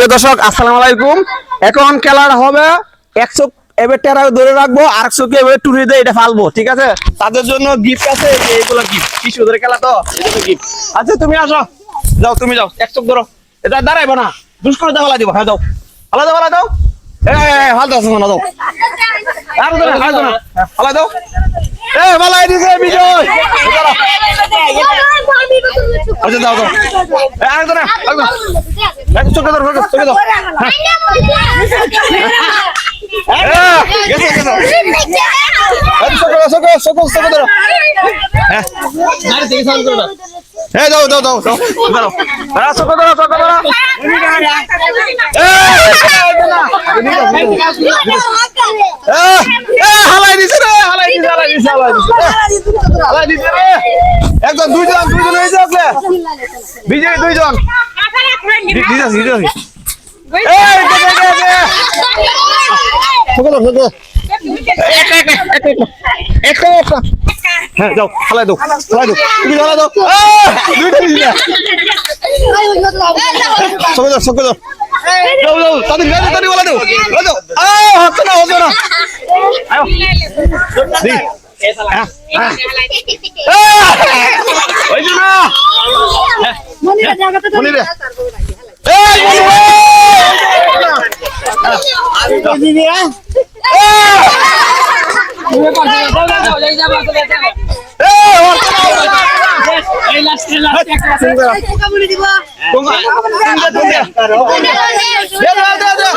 প্রিয় দর্শক, আসসালামু আলাইকুম। এখন খেলার হবে। একশো এবার টেরা ধরে রাখব, আর একশোকে এবার টুরি দিয়ে এটা ফালবো, ঠিক আছে? তাদের জন্য গিফট আছে এইগুলো গিফট কি সুন্দর খেলা তো গিফট আচ্ছা তুমি আসো। যাও, তুমি যাও একশো ধরো। এটা দাঁড়াইবো না দুষ করে দাও দিব। হ্যাঁ দাও হালা দাও। হালা দাও হাল দাও শোনা দাও আর হাল দাও। এ ভালাই দিছে, বিজয়। দাঁড়াও। আচ্ছা দাও দাও। এ, আর দাও না আর এক চোখে ধরো চোখে দাও হ্যাঁ। দাও দাও দাও দাও দাও দাও। চোখে ধরো। চোখে ধরো হালাই দিছে রে হালাই দিছে হালাই দিছে হালাই দিছে। হালাই দিছে রে। একজন দুইজন দুইজন হয়েছে আপনি বিজয় দুইজন। হ্যাঁ যাও হালাই দাও হালাই দাও। তুমি হালাই দাও। আহ, দুইটা দিছে চোখে দাও চোখে দাও। যাও যাও তাদের গাড়ি তাড়ি বলা দাও। বলা আহ হচ্ছে না হচ্ছে না। আয় দি হ্যাঁ হ্যাঁ ওই যে না মনি রে এই মনি রে এই হচ্ছে না হচ্ছে না তোমরা তোমরা তোমরা দে দে দে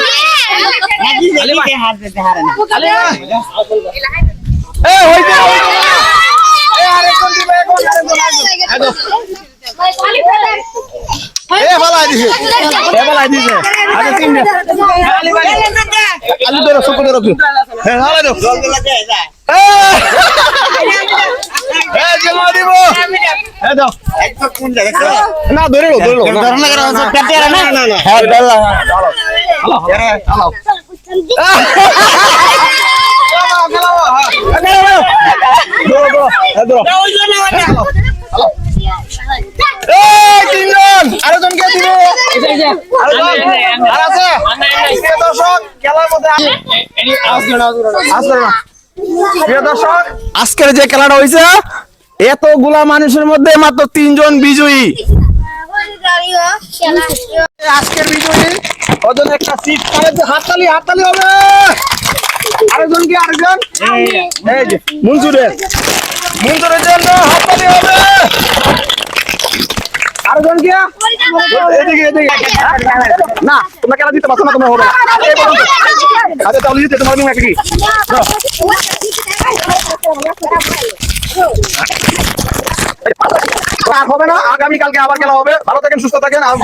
এই হইছে হইছে এই আরেকজন দিবে এখন আরেকজন এ ফালাই দিছে এ ফালাই দিছে আরে তিন আলু ধরো শুকো ধরো হ্যাঁ ফালাই দাও এ জমা দিব এ দাও না ধরে লো ধরে লো না না না হ্যাঁ দাও হালো হালো এই তিনজন আরেকজন কে দিবে আর আছে? প্রিয় দর্শক খেলার মধ্যে আসবে না। প্রিয় দর্শক আজকের যে খেলাটা হয়েছে এতগুলা মানুষের মধ্যে মাত্র তিনজন বিজয়ী। আজকের বিজয়ী ওজন একটা সিট হাততালি হাততালি হবে। আরেকজন? কি আরেকজন এই যে মনসুরের। মনসুরের জন্য হাততালি হবে। এদিকে না, তোমরা খেলা দিতে পারছ না, তোমরা হবে। আচ্ছা তাহলে দিতে, তোমার নিয়ে কি? আর হবে না আগামী কালকে আবার খেলা হবে। ভালো থাকেন, সুস্থ থাকেন। আর